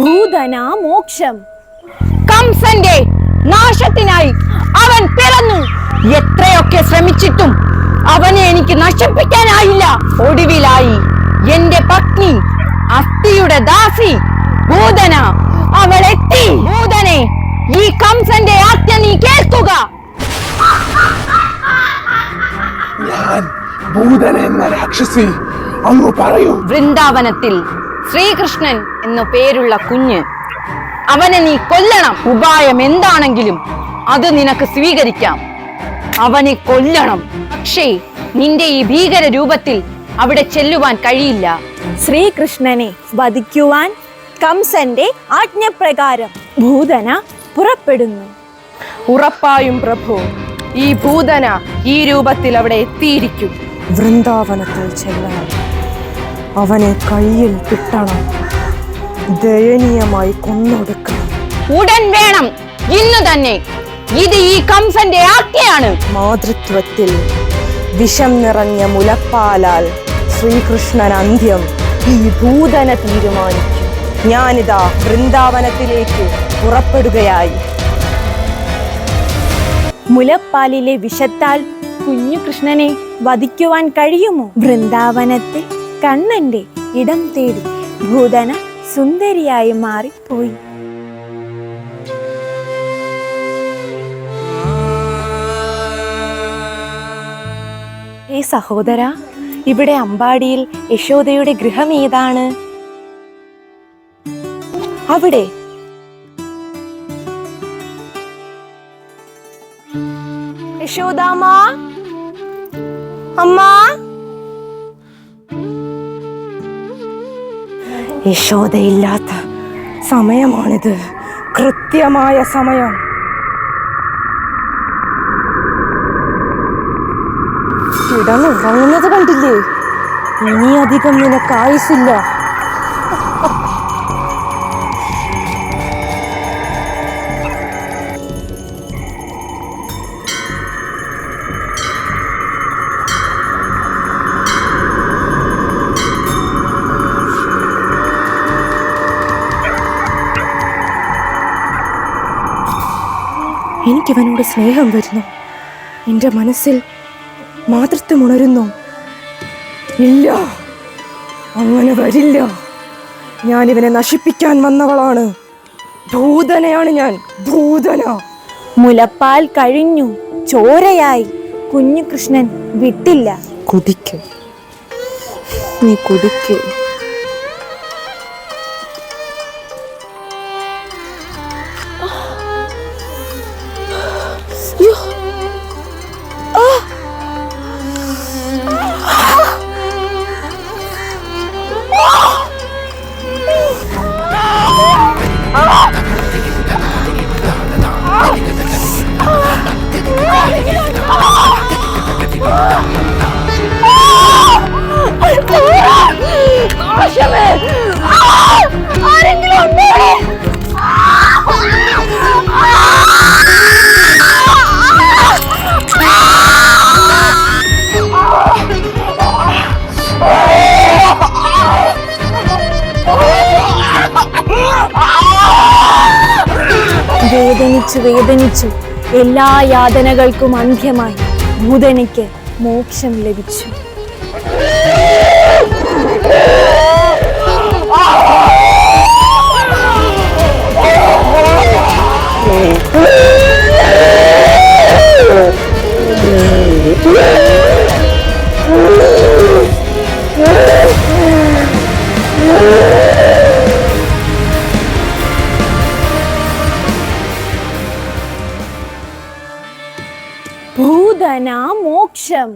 ഭൂതന മോക്ഷം. കംസന്റെ നാശത്തിനായി അവൻ പിറന്നു. എത്രയൊക്കെ ശ്രമിച്ചിട്ടും അവനെ എനിക്ക് നശിപ്പിക്കാനായില്ല. ഒടുവിലായി എന്റെ പത്നി അസ്ഥിയുടെ ദാസി ഭൂതന അവൾ എത്തി. ഭൂതനെ ഈ കംസന്റെ ആജ്ഞ നീ കേൾക്കുക. ഞാൻ ഭൂതന എന്ന രാക്ഷസി അങ്ങ് പറയൂ. വൃന്ദാവനത്തിൽ ശ്രീകൃഷ്ണൻ എന്നു പേരുള്ള കുഞ്ഞ്. അവനെ നീ കൊല്ലണം. ഉപായം എന്താണെങ്കിലും അത് നിനക്ക് സ്വീകരിക്കാം. അവനെ കൊല്ലണം. പക്ഷേ നിന്റെ ഈ ഭീകര രൂപത്തിൽ അവിടെ ചെല്ലുവാൻ കഴിയില്ല. ശ്രീകൃഷ്ണനെ വധിക്കുവാൻ കംസന്റെ ആജ്ഞപ്രകാരം ഭൂതന പുറപ്പെടുന്നു. ഉറപ്പായും പ്രഭു ഈ ഭൂതന ഈ രൂപത്തിൽ അവിടെ എത്തിയിരിക്കും. വൃന്ദാവനത്തിൽ ചെല്ലണം അവനെ കയ്യിൽ കിട്ടണം. ദയനീയമായി കൊന്നൊടുക്കണം. ഉടൻ വേണം. ഇന്ന് തന്നെ. ഇത് ഈ കംസന്റെ ആജ്ഞയാണ്. മാതൃത്വത്തിൽ വിഷം നിറഞ്ഞ മുലപ്പാലാൽ ശ്രീകൃഷ്ണൻ അന്ത്യം ഈ ഭൂതന തീരുമാനിക്കും ഞാനിതാ വൃന്ദാവനത്തിലേക്ക് പുറപ്പെടുകയായി. മുലപ്പാലിലെ വിഷത്താൽ കുഞ്ഞു കൃഷ്ണനെ വധിക്കുവാൻ കഴിയുമോ? വൃന്ദാവനത്തിൽ കണ്ണന്റെ ഇടം തേടി ഭൂതന സുന്ദരിയായി മാറിപ്പോയി. ഏ സഹോദര ഇവിടെ അമ്പാടിയിൽ യശോദയുടെ ഗൃഹം ഏതാണ്? അവിടെ. യശോദാമ്മ അമ്മ. യശോദയില്ലാത്ത സമയമാണിത്. കൃത്യമായ സമയം. കിടന്നുറങ്ങുന്നത് കണ്ടില്ലേ? ഇനിയധികം നിനക്ക് ആയുസില്ല എനിക്കിവനോട് സ്നേഹം വരുന്നു. എന്റെ മനസ്സിൽ മാതൃത്വം ഉണരുന്നു ഇല്ല. അങ്ങനെ വരില്ല. ഞാൻ ഇവനെ നശിപ്പിക്കാൻ വന്നവളാണ്. ഭൂതനയാണ് ഞാൻ. ഭൂതന മുലപ്പാൽ കഴിഞ്ഞു. ചോരയായി. കുഞ്ഞു കൃഷ്ണൻ വിട്ടില്ല. കുടിക്ക്. നീ കുടിക്ക് വേദനിച്ചു വേദനിച്ചു. എല്ലാ യാതനകൾക്കും അന്ത്യമായി. ഭൂതനയ്ക്ക് മോക്ഷം ലഭിച്ചു. ഭൂതന മോക്ഷം